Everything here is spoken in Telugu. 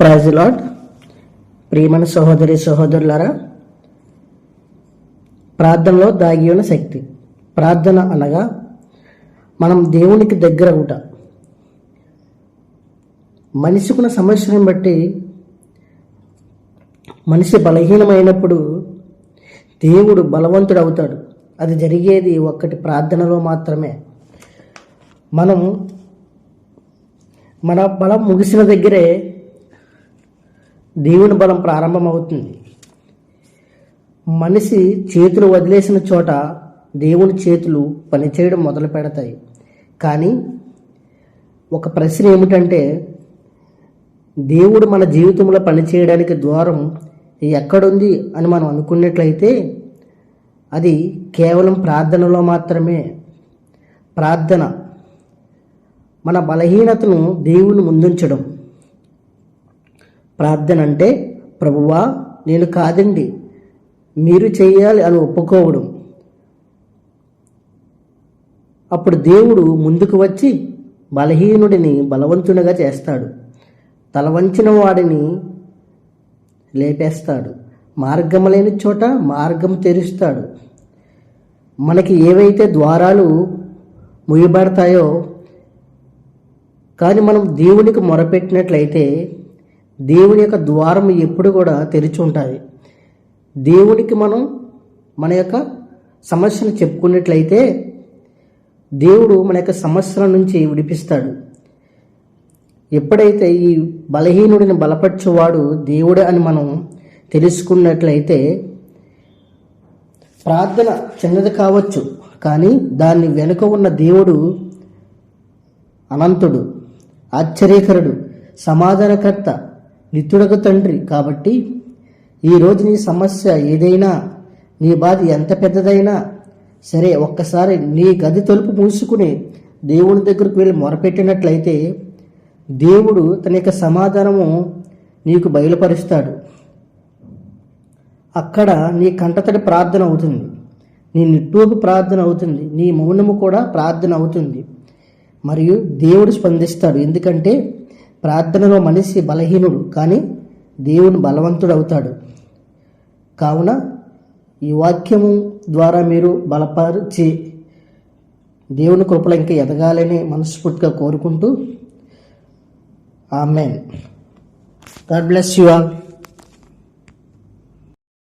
ప్రైజ్లాడ్ ప్రియమైన సహోదరి సహోదరులారా ప్రార్థనలో దాగి ఉన్న శక్తి ప్రార్థన అనగా మనం దేవునికి దగ్గర అవుట మనిషికున్న సమస్యను బట్టి మనిషి బలహీనమైనప్పుడు దేవుడు బలవంతుడు అవుతాడు. అది జరిగేది ఒక్కటి ప్రార్థనలో మాత్రమే. మనం మన బలం ముగిసిన దగ్గరే దేవుని బలం ప్రారంభమవుతుంది. మనిషి చేతులు వదిలేసిన చోట దేవుని చేతులు పనిచేయడం మొదలు పెడతాయి. కానీ ఒక ప్రశ్న ఏమిటంటే దేవుడు మన జీవితంలో పనిచేయడానికి ద్వారం ఎక్కడుంది అని మనం అనుకున్నట్లయితే అది కేవలం ప్రార్థనలో మాత్రమే. ప్రార్థన మన బలహీనతను దేవుని ముందుంచడం. ప్రార్థన అంటే ప్రభువా నేను కాదండి. మీరు చేయాలి అని ఒప్పుకోవడం. అప్పుడు దేవుడు ముందుకు వచ్చి బలహీనుడిని బలవంతునిగా చేస్తాడు. తలవంచిన వాడిని లేపేస్తాడు. మార్గం లేని చోట మార్గం తెరుస్తాడు. మనకి ఏవైతే ద్వారాలు ముయ్యబడతాయో కానీ మనం దేవునికి మొరపెట్టినట్లయితే దేవుని యొక్క ద్వారం ఎప్పుడు కూడా తెరిచి ఉంటాయి. దేవునికి మనం మన యొక్క సమస్యను చెప్పుకున్నట్లయితే దేవుడు మన యొక్క సమస్యల నుంచి విడిపిస్తాడు. ఎప్పుడైతే ఈ బలహీనుడిని బలపరచువాడు దేవుడే అని మనం తెలుసుకున్నట్లయితే ప్రార్థన చిన్నది కావచ్చు కానీ దాన్ని వెనుక ఉన్న దేవుడు అనంతుడు ఆశ్చర్యకరుడు సమాధానకర్త నిత్యుడకు తండ్రి. కాబట్టి ఈరోజు నీ సమస్య ఏదైనా నీ బాధ ఎంత పెద్దదైనా సరే ఒక్కసారి నీ గది తలుపు మూసుకుని దేవుని దగ్గరకు వెళ్ళి మొరపెట్టినట్లయితే దేవుడు తన యొక్క సమాధానము నీకు బయలుపరుస్తాడు. అక్కడ నీ కంటతడి ప్రార్థన అవుతుంది. నీ నిట్టూపు ప్రార్థన అవుతుంది. నీ మౌనము కూడా ప్రార్థన అవుతుంది. మరియు దేవుడు స్పందిస్తాడు. ఎందుకంటే ప్రార్థనలో మనిషి బలహీనుడు కానీ దేవుని బలవంతుడు అవుతాడు కావున ఈ వాక్యము ద్వారా మీరు బలపరిచి దేవుని కృపలో ఇంకా ఎదగాలని మనస్ఫూర్తిగా కోరుకుంటూ amen. God bless you all.